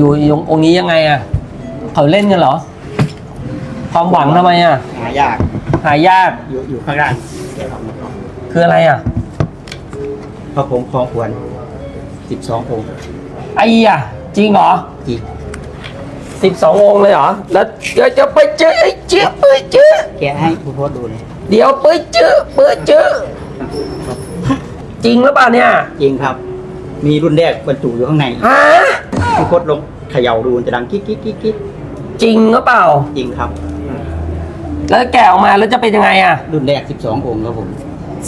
อยู่ยงองค์นี้ยังไงอะ เขาเล่นกันเหรอ ความหวังทำไมอะ หายากหายากอยู่อยู่ข้างล่างคืออะไรอะ พระผงคลองควรสิบสององค์ไอ้อะ จริงเหรอจริงสิบสององค์เลยเหรอ แล้วเดี๋ยวจะไปเจอไอ้เจี๊ยบไปเจอแกะให้คุณพ่อดูเลยเดี๋ยวไปเจอไปเจอจริงหรือเปล่าเนี่ยจริงครับ มีรุ่นแรกบรรจุอยู่ข้างใน ฮะ คุณพดลงเขย่าดูมันจะดังกิ๊กกิ๊กกิ๊กกิ๊กจริงหรือเปล่า จริงครับ แล้วแกะออกมาแล้วจะเป็นยังไงอะรุ่นแรกสิบสององค์ครับผม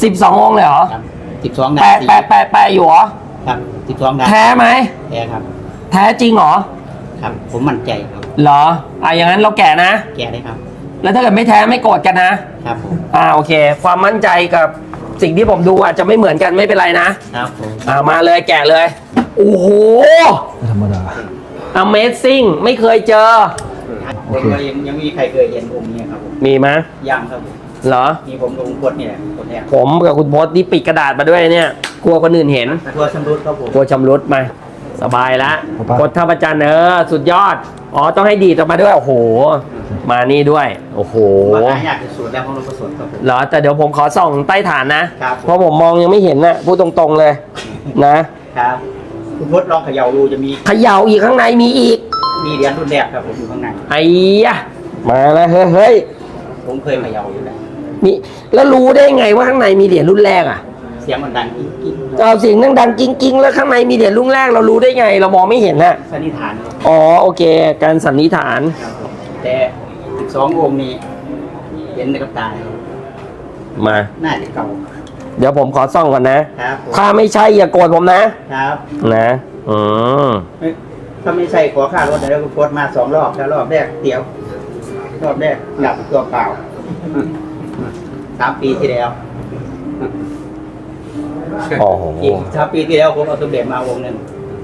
สิบสององค์เลยเหรอครับสิบสองนาแปะทีแปะแปะแปะอยู่เหรอครับสิบสองนาแท้ไหมแท้ครับ แท้จริงเหรอครับ ผมมั่นใจครับ เหรออะอย่างนั้นเราแกะนะ แกะได้ครับ แล้วถ้าเกิดไม่แท้ไม่โกรธกันนะ ครับผมอ่าโอเค ความมั่นใจกับสิ่งที่ผมดูอาจจะไม่เหมือนกันไม่เป็นไรนะครับผม อ่ามาเลยแกะเลย โอ้โห ไม่ธรรมดา Amazing ไม่เคยเจอ ผมก็ยังยังมีใครเคยเห็นองค์นี้ครับผมมีไหมยังครับผมเหรอ มีผมกับคุณพดเนี่ยคนแรกผมกับคุณพศนี่ปิดกระดาษมาด้วยเนี่ย กลัวคนอื่นเห็นทัวร์ชำรุดครับผมกลัวชำรุดมา สบายละครับกดท่าประจันทร์เออ สุดยอด อ๋อ ต้องให้ดีดออกมาด้วย โอ้โห มานี่ด้วย โอ้โห มาหายากที่สุดแล้วของหลวงพ่อสดครับผม เหรอ แต่เดี๋ยวผมขอส่องใต้ฐานนะ ครับ เพราะผมมองยังไม่เห็นนะพูดตรงๆเลย นะ ครับ คุณพดลองเขย่าดูจะมีเขย่าอีกข้างในมีอีก มีเหรียญรุ่นแรกครับผมอยู่ข้างในไอ้ยะมาแล้วเฮ้ยเฮ้ยผมเคยเขย่าอยู่แล้วมีแล้วรู้ได้ไงว่าข้างในมีเหรียญรุ่นแรกอะเสียงมันดังกิ๊กกิ๊กเอาเสียงดังๆกิ้งๆแล้วข้างในมีเหรียญรุ่นแรกเรารู้ได้ไง เรามองไม่เห็นน่ะสันนิษฐานครับอ๋อโอเค การสันนิษฐานครับผมแต่สิบสององค์นี้เห็นในกับตาครับมา น่าจะเก่า เดี๋ยวผมขอส่องก่อนนะ ครับผมถ้าไม่ใช่อย่าโกรธผมนะ ครับนะ อืมไม่ถ้าไม่ใช่ขอค่ารถแล้วคุณพดมาสองรอบแล้วรอบแรกเตี๋ยว รอบแรกหลับตัวเปล่าสามปีที่แล้วโอ้โห อีกสามปีที่แล้วผมเอาสมเด็จมาวงหนึ่ง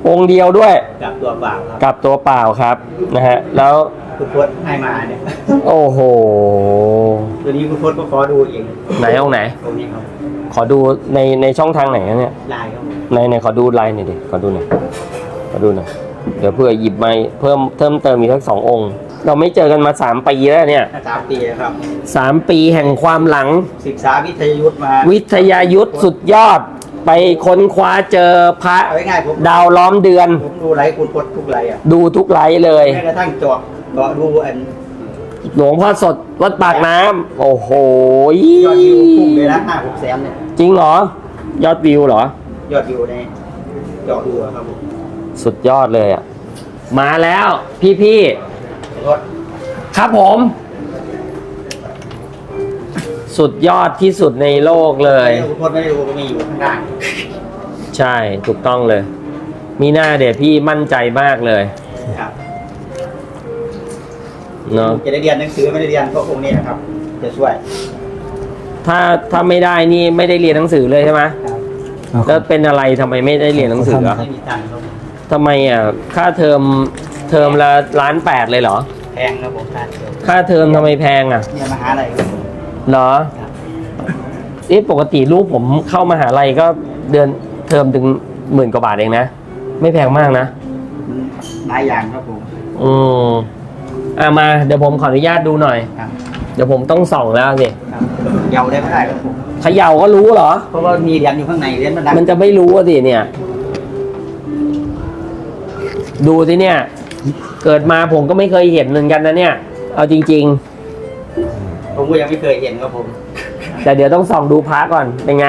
องค์เดียวด้วยกับตัวเปล่าครับกับตัวเปล่าครับ นะฮะ แล้ว คุณพดให้มาเนี่ย โอ้โห ตัวนี้คุณพดก็ขอดูเองไหนองค์ไหน ตรงนี้ครับ ขอดูในในช่องทางไหนอะเนี่ยลายครับผมในในขอดูไลน์หน่อยดิขอดูหน่อยขอดูหน่อยเดี๋ยวเพื่อหยิบมาเพิ่มเพิ่มเติมอีกทั้งสององค์ เราไม่เจอกันมาสามปีแล้วเนี่ยสามปีแล้วครับสามปีแห่งความหลัง ศึกษาวิทยายุทธมาวิทยายุทธสุดยอด ไปค้นคว้าเจอพระเอาง่ายๆผมดาวล้อมเดือน ผมดูไลฟ์คุณพดทุกไลฟ์อะดูทุกไลฟ์เลย แม้กระทั่งเจาะเจาะดูอัน หลวงพ่อสดวัดปากน้ำโอ้โหยอดวิวพุ่งเลยนะห้าหกแสนเนี่ย จริงเหรอ ยอดวิวเหรอ ยอดวิวในเจาะดูอะครับผมสุดยอดเลยอะ มาแล้ว พี่พี่รถๆครับผม สุดยอดที่สุดในโลกเลยคุณพดไม่ได้ดูก็มีอยู่ข้างล่างใช่ ถูกต้องเลย มีหน้าเดี๋ยวพี่มั่นใจมากเลยครับ เนาะจะได้เรียนหนังสือไม่ได้เรียนก็องค์นี้นะครับ จะช่วย ถ้าถ้าไม่ได้นี่ไม่ได้เรียนหนังสือเลยใช่ไหมครับแล้วเป็นอะไรทำไมไม่ได้เรียนหนังสืออะไม่มีตังค์ครับผมทำไมอะค่าเทอมเทอมละล้านแปดเลยเหรอ แพงครับผมค่าเทอมค่าเทอมทำไมแพงอะเนี่ยมหาอะไรครับผมเหรอครับเอ๊ะปกติลูกผมเข้ามหาลัยก็เดือนเทอมถึงหมื่นกว่าบาทเองนะ ไม่แพงมากนะ หลายอย่างครับผมอืม อะมาเดี๋ยวผมขออนุญาตดูหน่อย ครับเดี๋ยวผมต้องส่องแล้วสิครับเยาได้ไม่ได้ครับผมเขย่าก็รู้เหรอ เพราะว่ามีเหรียญอยู่ข้างในเหรียญมันดังมันจะไม่รู้อะสิเนี่ย ดูสิเนี่ย เกิดมาผมก็ไม่เคยเห็นเหมือนกันนะเนี่ย เอาจริง ผมก็ยังไม่เคยเห็นครับผมๆ แต่เดี๋ยวต้องส่องดูพระก่อนเป็นไง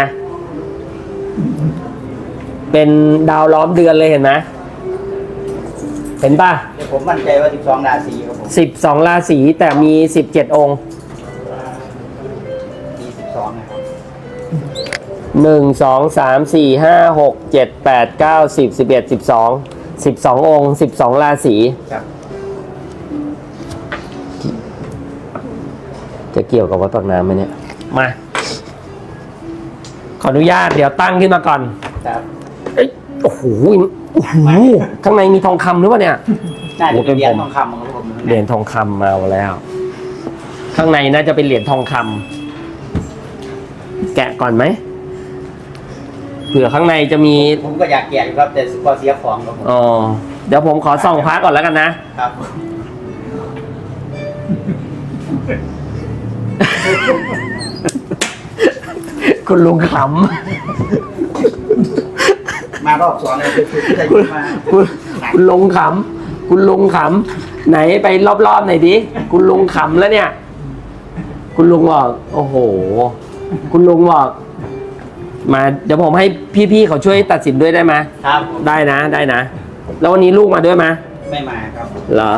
เป็นดาวล้อมเดือนเลยเห็นไหม เห็นป่ะแต่ผมมั่นใจว่า 12 ราศีครับผมสิบสองราศีแต่มีสิบเจ็ดองค์ มี12นะครับหนึ่งสองสามสี่ห้าหกเจ็ดแปดเก้าสิบสิบเอ็ดสิบสองสิบสององค์สิบสองราศีครับ จะเกี่ยวกับวัดปากน้ำไหมเนี่ย มา ขออนุญาตเดี๋ยวตั้งขึ้นมาก่อน ครับ เอ้ยโอ้โห โอ้โหข้างในมีทองคำหรือเปล่าเนี่ยน่าจะเป็นเหรียญโอ้เป็นผมทองคำครับผมเหรียญทองคำมาแล้ว ข้างในน่าจะเป็นเหรียญทองคำแกะก่อนไหมเผื่อข้างในจะมี ผมก็อยากแกะอยู่ครับ แต่พอเสียของครับผมอ๋อเดี๋ยวผมขอส่องพระก่อนแล้วกันนะครับคุณลุงข มารอบสองเลยคือที่จะำคุยิณงมาคุณคุณลุงขำคุณลุงขำไหนไปรอบๆหน่อยดิคุณลุงขำแล้วเนี่ย คุณลุงบอกโอ้โห คุณลุงบอกมาเดี๋ยวผมให้พี่ๆเขาช่วยตัดสินด้วยได้ไหมครับได้นะได้นะ แล้ววันนี้ลูกมาด้วยไหมไม่มาครับเหรอ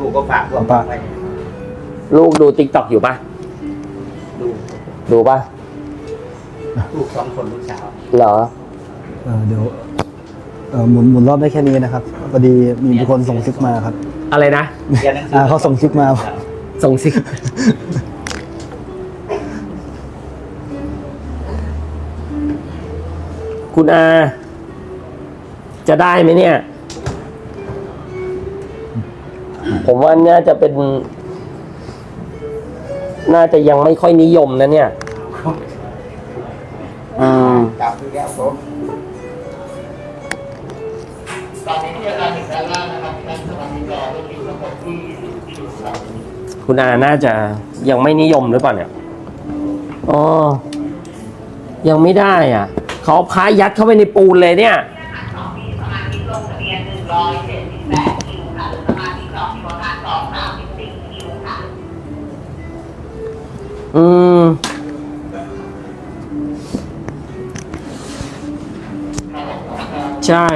ลูกก็ฝากพวกไว้ลูกดูติ๊กต็อกอยู่ปะดูดูปะลูกสองคนลูกสาวเหรอ เออเดี๋ยวเออหมุนหมุนรอบได้แค่นี้นะครับพอดีมีคนส่งคลิปมาครับอะไรนะ เรียนหนังสือ่าเขาส่งคลิปมาส่งสิ คุณอา จะได้ไหมเนี่ย ผมว่าน่าจะเป็น น่าจะยังไม่ค่อยนิยมนะเนี่ย อืมกลับไปแล้วผม คุณอาน่าจะยังไม่นิยมหรือเปล่าเนี่ย อ๋อ ยังไม่ได้อะ เขาพายัดเข้าไปในปูนเลยเนี่ย ของมีสมาชิกลงทะเบียน178คิวค่ะสมาชิกสองมีประมาณ234คิวค่ะ อืม ใช่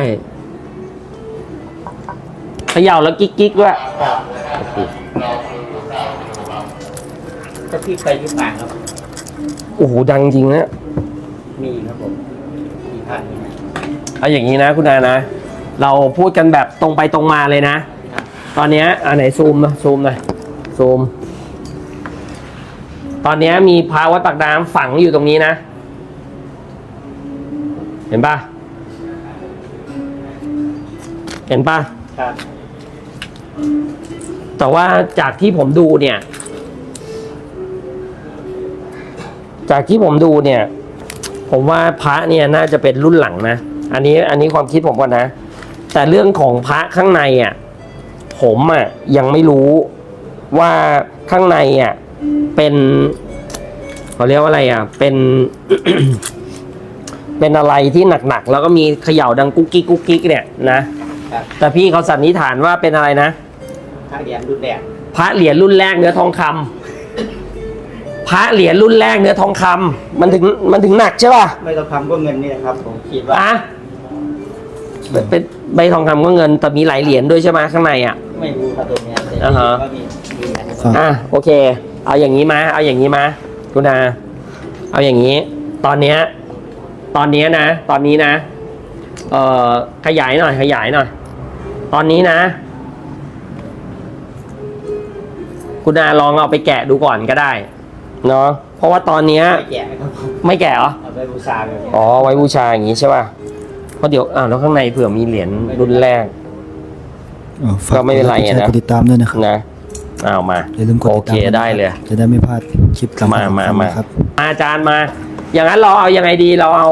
ย่าแล้วกิ๊กกิ๊กด้วยถ้าพี่เคยยุบหมากครับ โอ้โหดังจริงนะมีครับผมมีท่านนี้นะเอาอย่างนี้นะคุณอานะ เราพูดกันแบบตรงไปตรงมาเลยนะครับตอนเนี้ยอันไหนซูมนะซูมหน่อยซูม ตอนเนี้ยมีพระวัดปากน้ำฝังอยู่ตรงนี้นะ เห็นปะเห็นปะครับ แต่ว่าจากที่ผมดูเนี่ย จากที่ผมดูเนี่ย ผมว่าพระเนี่ยน่าจะเป็นรุ่นหลังนะ อันนี้อันนี้ความคิดผมก่อนนะ แต่เรื่องของพระข้างในอะ ผมอะยังไม่รู้ว่าข้างในอะเป็นเขาเรียกว่าอะไรอะ เป็น เป็นอะไรที่หนักๆ แล้วก็มีเขย่าดังกุ๊กกิ๊กกุ๊กกิ๊กเนี่ยนะครับแต่พี่เขาสันนิษฐานว่าเป็นอะไรนะ ถ้าเรียนรุ่นแรกพระเหรียญรุ่นแรกเนื้อทองคำพระเหรียญรุ่นแรกเนื้อทองคำมันถึงมันถึงหนักใช่ป่ะไม่ต้องทำก็เงินนี่นะครับผมคิดว่าอะเป็นเป็นใบทองคำก็เงินแต่มีหลายเหรียญด้วยใช่ไหมข้างในอะไม่รู้ครับตรงเนี้ยแต่อ่าฮะว่ามีมีหลายครับอะโอเค เอาอย่างนี้มาเอาอย่างนี้มาคุณอาเอาอย่างนี้ ตอนเนี้ยตอนเนี้ยนะ ตอนนี้นะ เอ่อขยายหน่อยขยายหน่อย ตอนนี้นะ คุณอาลองเอาไปแกะดูก่อนก็ได้เนาะเพราะว่าตอนเนี้ยไม่แก่ครับผมไม่แกะเหรอเอาไปบูชาเลยอ๋อไว้บูชาอย่างนี้ใช่ป่ะเพราะเดี๋ยวอ่าวแล้วข้างในเผื่อมีเหรียญรุ่นแรกเออฝาก็ไม่เป็นไรอะนะ กดติดตามด้วยนะครับนะอ้าวมา อย่าลืมกดโอติดเคตามได้เลย จะได้ไม่พลาดคลิปสำคัมาญมาๆมานะครับ อาจารย์มา อย่างนั้นเราเอายังไงดีเราเอา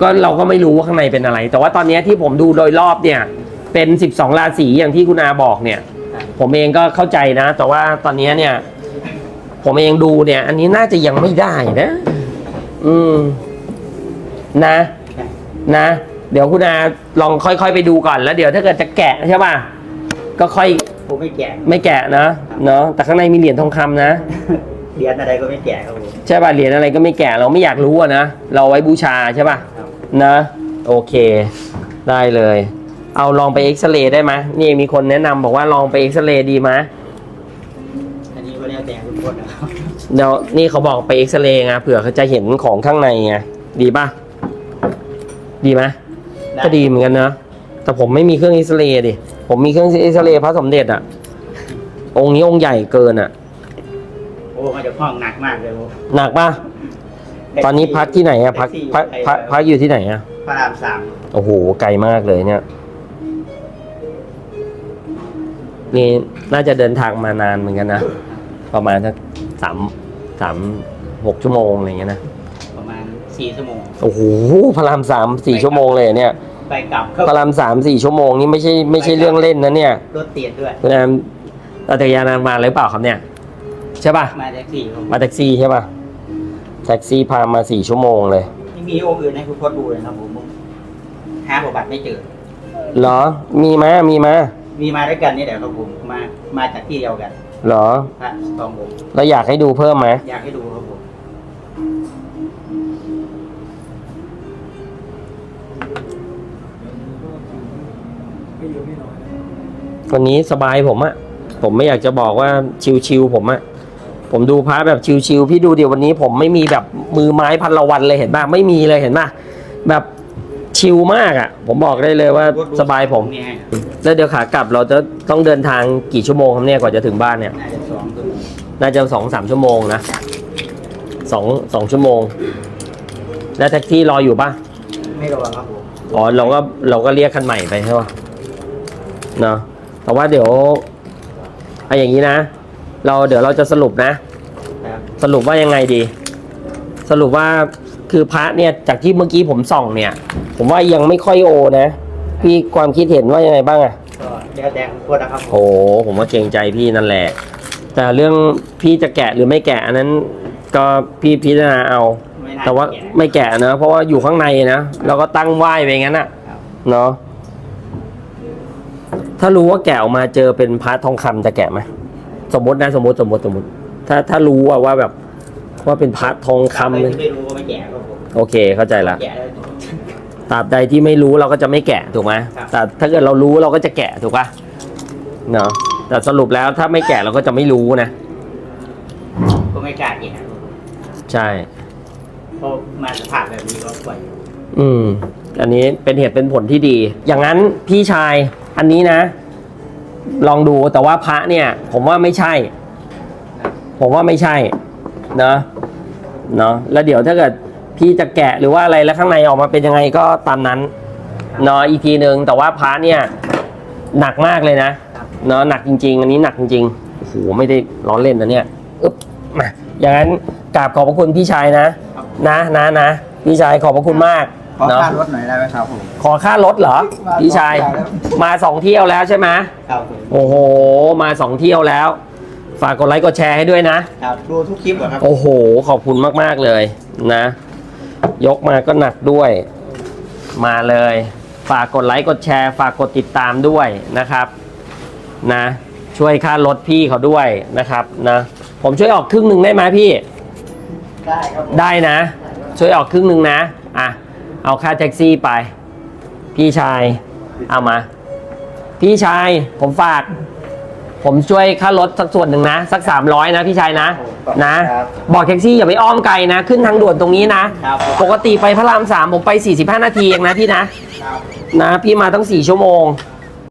ก็เราก็ไม่รู้ว่าข้างในเป็นอะไร แต่ว่าตอนเนี้ยที่ผมดูโดยรอบเนี่ย เป็นสิบสองราศีอย่างที่คุณอาบอกเนี่ย ผมเองก็เข้าใจนะ แต่ว่าตอนเนี้ยเนี่ย ผมเองดูเนี่ย อันนี้น่าจะยังไม่ได้นะ อืม นะ นะ เดี๋ยวคุณอาลองค่อยๆไปดูก่อนแล้ว เดี๋ยวถ้าเกิดจะแกะใช่ป่ะ ก็ค่อย ผมไม่แก่ไม่แกะนะ เนาะ แต่ข้างในมีเหรียญทองคำนะเรียนอะไรก็ไม่แก่ครับผมใช่ป่ะ เหรียญอะไรก็ไม่แกะ เราไม่อยากรู้อะนะ เราไว้บูชาใช่ป่ะครับนะ โอเค ได้เลย เอาลองไปเอ็กซเรย์ได้ไหมนี่มีคนแนะนำบอกว่าลองไปเอ็กซเรย์ดีไหมอันนี้ก็แล้วแต่ทุกคนนะครับเดี๋ยวนี่เขาบอกไปเอ็กซเรย์ไงเผื่อเขาจะเห็นของข้างในไงดีป่ะ ดีไหมก็ดีเหมือนกันนะแต่ผมไม่มีเครื่องเอ็กซเรย์ดิผมมีเครื่องเอ็กซเรย์พระสมเด็จอะองค์นี้องค์ใหญ่เกินอะโอ้มาจากห้องหนักมากเลยโอ้หนักป่ะตอนนี้พักที่ไหนอะพักพักพักพักอยู่ที่ไหนอะพระรามสามโอ้โหไกลมากเลยเนี่ย นี่น่าจะเดินทางมานานเหมือนกันนะ ประมาณสักสามสามหกชั่วโมงอะไรเงี้ยนะประมาณสี่ชั่วโมง โอ้โหพระรามสามสี่ชั่วโมงเลยเนี่ยไปกลับเข้าพระรามสามสี่ชั่วโมงนี่ไม่ใช่ไม่ใช่เรื่องเล่นนะเนี่ยรถติดด้วยคุณแอมเอาจักรยานมาหรือเปล่าครับเนี่ย ใช่ป่ะมาแท็กซี่ครับมาแท็กซี่ใช่ป่ะแท็กซี่พามาสี่ชั่วโมงเลยไม่มีองค์อื่นให้คุณพจน์ดูเลยครับผมหาประวัติไม่เจอเหรอมีมามีมา มีมาด้วยกันนี่แหละครับผมมามาจากที่เดียวกันเหรอ พระสององค์แล้วอยากให้ดูเพิ่มไหมอยากให้ดูครับผมวันนี้สบายผมอะผมไม่อยากจะบอกว่าชิวๆผมอะผมดูพระแบบชิวๆพี่ดูเดี๋ยววันนี้ผมไม่มีแบบมือไม้พันละวันเลยเห็นป่ะไม่มีเลยเห็นป่ะแบบ ชิลมากอะผมบอกได้เลยว่าสบายผมเนี่ยแล้วเดี๋ยวขากลับเราจะต้องเดินทางกี่ชั่วโมงครับเนี่ยกว่าจะถึงบ้านเนี่ย น่าจะสองตัวน่าจะสองสามชั่วโมงนะสองสองชั่วโมง แล้วแท็กซี่รออยู่ป่ะไม่ระวังครับผมอ๋อเราก็เราก็เรียกคันใหม่ไปใช่ป่ะเนาะแต่ว่าเดี๋ยวเอาอย่างนี้นะ เราเดี๋ยวเราจะสรุปนะครับสรุปว่ายังไงดี สรุปว่า คือพระเนี่ยจากที่เมื่อกี้ผมส่องเนี่ย ผมว่ายังไม่ค่อยโอนะ พี่ความคิดเห็นว่ายังไงบ้างอะก็แล้วแต่คุณพจน์นะครับผมโอ้ผมว่าเกรงใจพี่นั่นแหละ แต่เรื่องพี่จะแกะหรือไม่แกะอันนั้น ก็พี่พิจารณาเอา ไม่น่แต่ว่าแก่ไม่แกะนะ เพราะว่าอยู่ข้างในนะเราก็ตั้งไหว้ไปงั้นอะครับเนาะถ้ารู้ว่าแกะออกมาเจอเป็นพระทองคำจะแกะไหมสมมตินะสมมติสมมติสมมติ ถ้าถ้ารู้ว่าว่าแบบ ว่าเป็นพระทองคำไม่เลยไม่รู้ก็ไม่แก่ครับผมโอเคเข้าใจละแก่แล้วตราบใดที่ไม่รู้เราก็จะไม่แกะถูกไหมครับแต่ถ้าเกิดเรารู้เราก็จะแกะถูกปะเนาะแต่สรุปแล้วถ้าไม่แกะเราก็จะไม่รู้นะก็ไม่กล้าแก่ครับผมใช่เพราะมาสภาพแบบนี้ก็ปล่อยอืม อันนี้เป็นเหตุเป็นผลที่ดี อย่างนั้นพี่ชายอันนี้นะ ลองดูแต่ว่าพระเนี่ย ผมว่าไม่ใช่ครับผมว่าไม่ใช่เนาะ เนาะแล้วเดี๋ยวถ้าเกิดพี่จะแกะหรือว่าอะไรแล้วข้างในออกมาเป็นยังไงก็ตามนั้นเนาะอีกทีหนึ่งแต่ว่าพระเนี่ยหนักมากเลยนะเนาะหนักจริง ๆ อันนี้หนักจริงๆโอ้โหไม่ได้ล้อเล่นนะเนี่ยอึ๊บมาอย่างนั้นกราบขอบพระคุณพี่ชายนะ นะนะนะพี่ชายขอบพระคุณมากขอเนาะค่ารถหน่อยได้ไหมครับผม ขอค่ารถเหรอมาพี่ชาย สองเที่ยวแล้ว มาสองเที่ยวแล้วใช่ไหมครับผม โอ้โห มาสองเที่ยวแล้ว ฝากกดไลค์กดแชร์ให้ด้วยนะ ครับดูทุกคลิปเหรอครับ โอ้โห ขอบคุณมาก ๆ เลยนะ ยกมาก็หนักด้วย มาเลย ฝากกดไลค์กดแชร์ ฝากกดติดตามด้วยนะครับนะ ช่วยค่ารถพี่เขาด้วยนะครับนะผมช่วยออกครึ่งหนึ่งได้ไหมพี่ ได้ครับผมได้นะ ช่วยออกครึ่งหนึ่งนะอะเอาค่าแท็กซี่ไป พี่ชาย เอามา พี่ชายผมฝาก ผมช่วยค่ารถสักส่วนหนึ่งนะ สักสามร้อยนะพี่ชายนะนะ บอกแท็กซี่อย่าไปอ้อมไกลนะ ขึ้นทางด่วนตรงนี้นะ ครับผมปกติไปพระรามสามผมไป 45 นาทีเองนะพี่นะครับนะ พี่มาตั้ง 4 ชั่วโมงค